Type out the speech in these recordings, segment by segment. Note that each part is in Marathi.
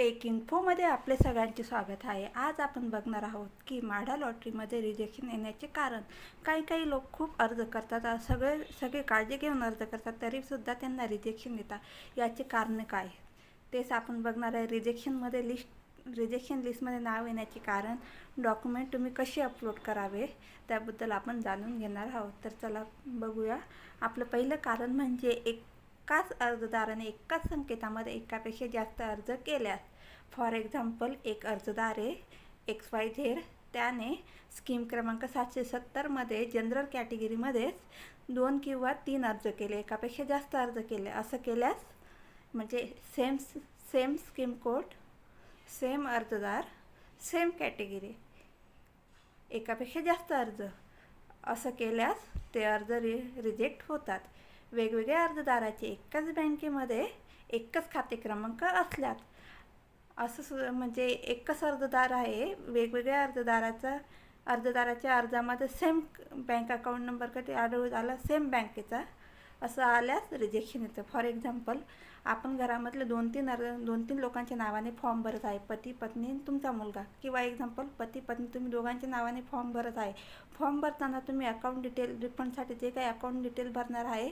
टेक इन्फोमध्ये आपले सगळ्यांचे स्वागत आहे. आज आपण बघणार आहोत की माढा लॉटरीमध्ये रिजेक्शन येण्याचे कारण. काही काही लोक खूप अर्ज करतात. सगळे सगळे काळजी घेऊन अर्ज करतात. तरीसुद्धा त्यांना रिजेक्शन येतात. याचे कारण काय? तेच आपण बघणार आहे. रिजेक्शनमध्ये लिस्ट रिजेक्शन लिस्टमध्ये नाव येण्याचे कारण डॉक्युमेंट तुम्ही कसे अपलोड करावे त्याबद्दल आपण जाणून घेणार आहोत. तर चला बघूया. आपलं पहिलं कारण म्हणजे एकाच अर्जदाराने एकाच संकेतामध्ये एकापेक्षा जास्त अर्ज केल्यास फॉर एक्झाम्पल एक अर्जदार आहे एक्स वाय झेड. त्याने स्कीम क्रमांक सातशे सत्तरमध्ये जनरल कॅटेगरीमध्येच दोन किंवा तीन अर्ज केले एकापेक्षा जास्त अर्ज केले. असं केल्यास म्हणजे same same scheme code same अर्जदार सेम कॅटेगरी एकापेक्षा जास्त अर्ज. असं केल्यास ते अर्ज रि रिजेक्ट होतात. वेगवेगळ्या अर्जदाराचे एकाच बँकेमध्ये एकच खाते क्रमांक असल्यात. असं सु म्हणजे एकच अर्जदार आहे. वेगवेगळ्या अर्जदाराचा अर्जदाराच्या अर्जामध्ये सेम बँक अकाउंट नंबर कधी आढळून आला सेम बँकेचा असं आल्यास रिजेक्शन येतं. फॉर एक्झाम्पल आपण घरामधले दोन तीन अर्ज दोन तीन लोकांच्या नावाने फॉर्म भरत आहे. पती पत्नी तुमचा मुलगा. किंवा एक्झाम्पल पती पत्नी तुम्ही दोघांच्या नावाने फॉर्म भरत आहे. फॉर्म भरताना तुम्ही अकाउंट डिटेल रिफंडसाठी जे काही अकाउंट डिटेल भरणार आहे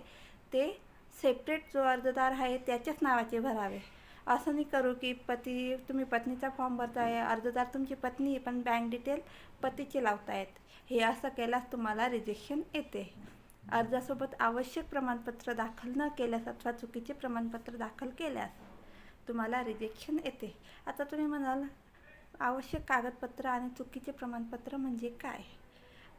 ते सेपरेट जो अर्जदार आहे त्याच्याच नावाचे भरावे. असं नाही करू की पती तुम्ही पत्नीचा फॉर्म भरताय अर्जदार तुमची पत्नी आहे पण बँक डिटेल पतीचे लावतायत. हे असं केल्यास तुम्हाला रिजेक्शन येते. अर्जासोबत आवश्यक प्रमाणपत्र दाखल न केल्यास अथवा चुकीचे प्रमाणपत्र दाखल केल्यास तुम्हाला रिजेक्शन येते. आता तुम्ही म्हणाल आवश्यक कागदपत्र आणि चुकीचे प्रमाणपत्र म्हणजे काय?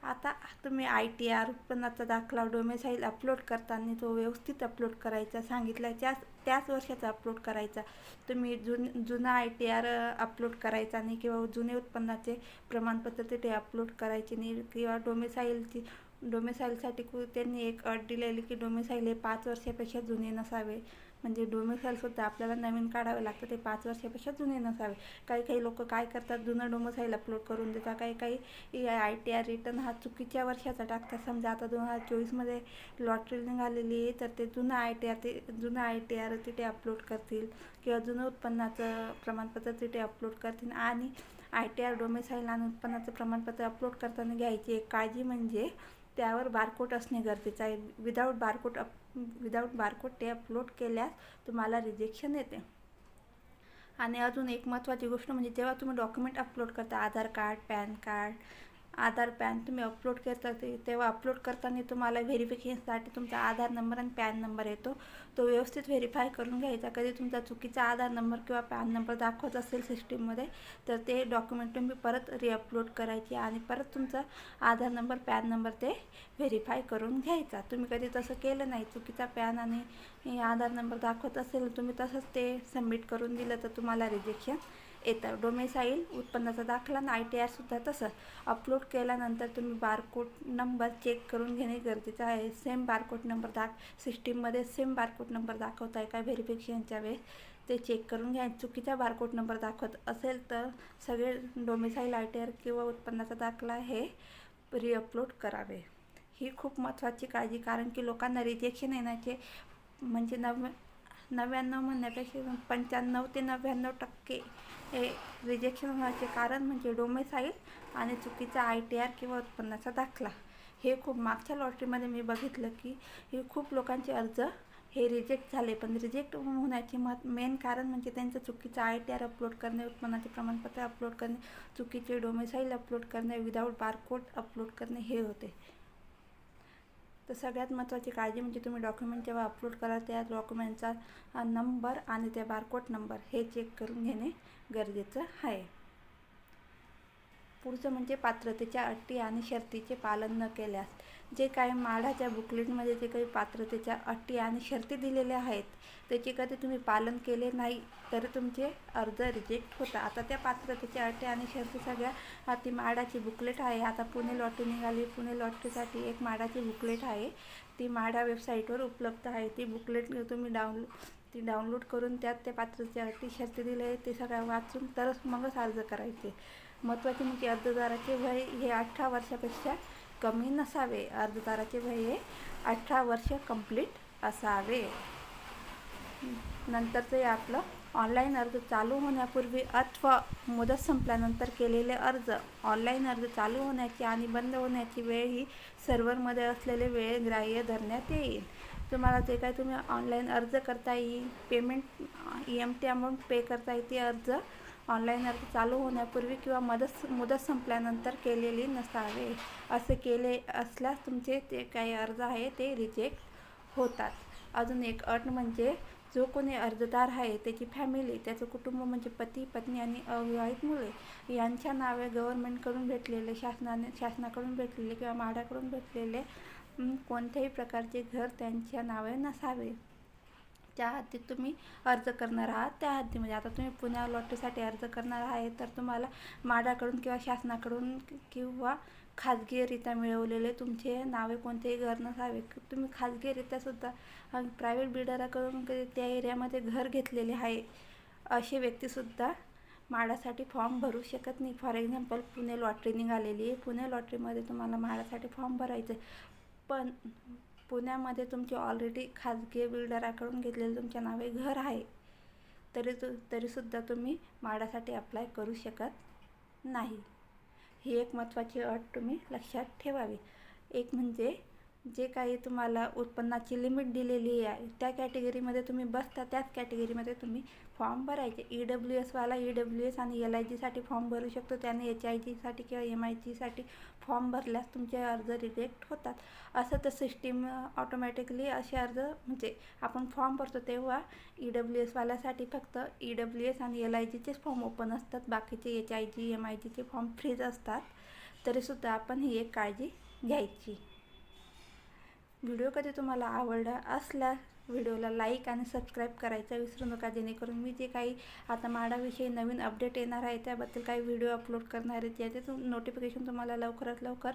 आता तुम्ही आय टी आर उत्पन्नाचा दाखला डोमेसाईल अपलोड करताना तो व्यवस्थित अपलोड करायचा सांगितला त्याच त्याच वर्षाचा अपलोड करायचा. तुम्ही जुन जुना आय टी आर अपलोड करायचा नाही किंवा जुने उत्पन्नाचे प्रमाणपत्र तिथे अपलोड करायचे नाही किंवा डोमेसाईलची डोमेसाईलसाठी कु त्यांनी एक अट दिलेली की डोमेसाईल हे पाच वर्षापेक्षा जुने नसावे. म्हणजे डोमिसाईलसुद्धा आपल्याला नवीन काढावे लागतं ते पाच वर्षापेक्षा जुने नसावे. काही काही लोक काय करतात जुनं डोमिसाईल अपलोड करून देतात. काही काही आय टी आर रिटर्न हा चुकीच्या वर्षाचा टाकतात. समजा आता दोन हजार चोवीसमध्ये लॉटरी निघालेली आहे तर ते जुनं आय टी आर ते जुनं आय टी आर तिथे अपलोड करतील किंवा जुनं उत्पन्नाचं प्रमाणपत्र तिथे अपलोड करतील. आणि आय टी आर डोमिसाईल आणि उत्पन्नाचं प्रमाणपत्र अपलोड करताना घ्यायची एक काळजी म्हणजे त्यावर बारकोट असणे गरजेचं आहे. Without barcode up without barcode ते अपलोड केल्यास तुम्हाला रिजेक्शन येते. आणि अजून एक महत्त्वाची गोष्ट म्हणजे जेव्हा तुम्ही डॉक्युमेंट अपलोड करता Aadhaar card PAN card Aadhaar PAN तुम्ही अपलोड करता ते तेव्हा अपलोड करताना तुम्हाला व्हेरिफिकेशनसाठी तुमचा आधार नंबर आणि पॅन नंबर येतो. तो व्यवस्थित व्हेरीफाय करून घ्यायचा. कधी तुमचा चुकीचा आधार नंबर किंवा पॅन नंबर दाखवत असेल सिस्टीममध्ये तर ते डॉक्युमेंट तुम्ही परत रिअपलोड करायची आणि परत तुमचा आधार नंबर पॅन नंबर ते व्हेरीफाय करून घ्यायचा. तुम्ही कधी तसं केलं नाही चुकीचा पॅन आणि आधार नंबर दाखवत असेल तुम्ही तसंच ते सबमिट करून दिलं तर तुम्हाला रिजेक्शन येतं डोमेसाईल उत्पन्नाचा दाखला आणि आय टी आरसुद्धा तसं. अपलोड केल्यानंतर तुम्ही बारकोड नंबर चेक करून घेणे गरजेचं आहे. सेम बारकोड नंबर दाख सिस्टीममध्ये सेम बारकोड नंबर दाखवत आहे का व्हेरिफिकेशनच्या वेळेस ते चेक करून घ्या. चुकीचा बारकोड नंबर दाखवत असेल तर सगळे डोमेसाईल आय टी आर किंवा उत्पन्नाचा दाखला हे रिअपलोड करावे. ही खूप महत्त्वाची काळजी कारण की लोकांना रिजेक्शन येण्याचे म्हणजे नव नव्याण्णव म्हणण्यापेक्षा पंच्याण्णव ते नव्याण्णव टक्के हे रिजेक्शन होण्याचे कारण म्हणजे डोमेसाईल आणि चुकीचा आय टी आर किंवा उत्पन्नाचा दाखला. हे खूप मागच्या लॉटरीमध्ये मी बघितलं की हे खूप लोकांचे अर्ज हे रिजेक्ट झाले. पण रिजेक्ट होण्याचे मत मेन कारण म्हणजे त्यांचं चुकीचं आय टी आर अपलोड करणे उत्पन्नाचे प्रमाणपत्र अपलोड करणे चुकीचे डोमेसाईल अपलोड करणे विदाऊट बारकोड अपलोड करणे हे होते. तर सगळ्यात महत्त्वाची काळजी म्हणजे तुम्ही डॉक्युमेंट जेव्हा अपलोड करा त्या डॉक्युमेंटचा नंबर आणि त्या बारकोड नंबर हे चेक करून घेणे गरजेचं आहे. पुढचं म्हणजे पात्रतेच्या अटी आणि शर्तीचे पालन न केल्यास जे काही माढाच्या बुकलेटमध्ये जे काही पात्रतेच्या अटी आणि शर्ती दिलेल्या आहेत त्याचे कधी तुम्ही पालन केले नाही तर तुमचे अर्ज रिजेक्ट होता. आता त्या पात्रतेच्या अटी आणि शर्ती सगळ्या ती माडाची बुकलेट आहे. आता पुणे लॉटरी निघाली. पुणे लॉटरीसाठी एक माडाची बुकलेट आहे. ती माडा वेबसाईटवर उपलब्ध आहे. ती बुकलेट तुम्ही डाउनलोड ती डाउनलोड करून त्यात त्या पात्रतेच्या अटी शर्ती दिले ते सगळ्या वाचून तरच मगच अर्ज करायचे. महत्त्वाचे म्हणजे अर्जदाराचे वय हे अठरा वर्षापेक्षा कमी नसावे. अर्जदाराचे वय हे अठरा वर्ष कंप्लीट असावे. नंतरचं हे आपलं ऑनलाईन अर्ज चालू होण्यापूर्वी अथवा मुदत संपल्यानंतर केलेले अर्ज. ऑनलाईन अर्ज चालू होण्याची आणि बंद होण्याची वेळ ही सर्व्हरमध्ये असलेले वेळ ग्राह्य धरण्यात येईल. तुम्हाला जे काही तुम्ही ऑनलाईन अर्ज करता येईल payment E M T amount pay करता येते अर्ज ऑनलाईन अर्ज चालू होण्यापूर्वी किंवा मदत मुदत संपल्यानंतर केलेली नसावे. असे केले असल्यास तुमचे ते काही अर्ज आहे ते रिजेक्ट होतात. अजून एक अट म्हणजे जो कोणी अर्जदार आहे त्याची फॅमिली त्याचं कुटुंब म्हणजे पती पत्नी आणि अविवाहित मुले यांच्या नावे गव्हर्नमेंटकडून भेटलेले शासनाने शासनाकडून भेटलेले किंवा म्हाडाकडून भेटलेले कोणत्याही प्रकारचे घर त्यांच्या नावे नसावे. त्या हद्दीत तुम्ही अर्ज करणार आहात त्या हद्दीमध्ये. आता तुम्ही पुण्या लॉटरीसाठी अर्ज करणार आहे तर तुम्हाला माडाकडून किंवा शासनाकडून किंवा खाजगीरित्या मिळवलेले तुमचे नावे कोणतेही घर नसावे तुम्ही खाजगीरित्यासुद्धा प्रायव्हेट बिल्डराकडून त्या एरियामध्ये घर घेतलेले आहे असे व्यक्तीसुद्धा माडासाठी फॉर्म भरू शकत नाही. फॉर एक्झाम्पल पुणे लॉटरी निघालेली आहे. पुणे लॉटरीमध्ये तुम्हाला माडासाठी फॉर्म भरायचं आहे. पण पुण्यामध्ये तुमची ऑलरेडी खाजगी बिल्डराकडून घेतलेलं तुमच्या नावे घर आहे. तरी तु तरीसुद्धा तुम्ही माडासाठी अप्लाय करू शकत नाही. ही एक महत्त्वाची अट तुम्ही लक्षात ठेवावी. एक म्हणजे जे काही तुम्हाला उत्पन्नाची लिमिट दिलेली आहे त्या कॅटेगरीमध्ये तुम्ही बसता त्याच कॅटेगरीमध्ये तुम्ही फॉर्म भरायचे. ई डब्ल्यू एसवाला ई डब्ल्यू एस आणि एल आय जीसाठी फॉर्म भरू शकतो. त्याने एच आय जीसाठी किंवा एम आय जीसाठी फॉर्म भरल्यास तुमचे अर्ज रिजेक्ट होतात. असं तर सिस्टीम ऑटोमॅटिकली असे अर्ज म्हणजे आपण फॉर्म भरतो तेव्हा ई डब्ल्यू एसवाल्यासाठी फक्त ई डब्ल्यू एस आणि एल आय जीचेच फॉर्म ओपन असतात. बाकीचे H I G M I जीचे फॉर्म फ्रीज असतात. तरीसुद्धा आपण ही एक काळजी घ्यायची. व्हिडिओ कधी तुम्हाला आवडला असल्यास व्हिडिओला लाईक आणि सबस्क्राईब करायचं विसरू नका जेणेकरून मी जे काही आता माडाविषयी नवीन अपडेट येणार आहे त्याबद्दल काही व्हिडिओ अपलोड करणार आहेत त्याचे तुम नोटिफिकेशन तुम्हाला लवकरात लवकर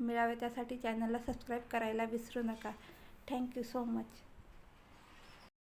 मिळावे त्यासाठी चॅनलला सबस्क्राईब करायला विसरू नका. Thank you so much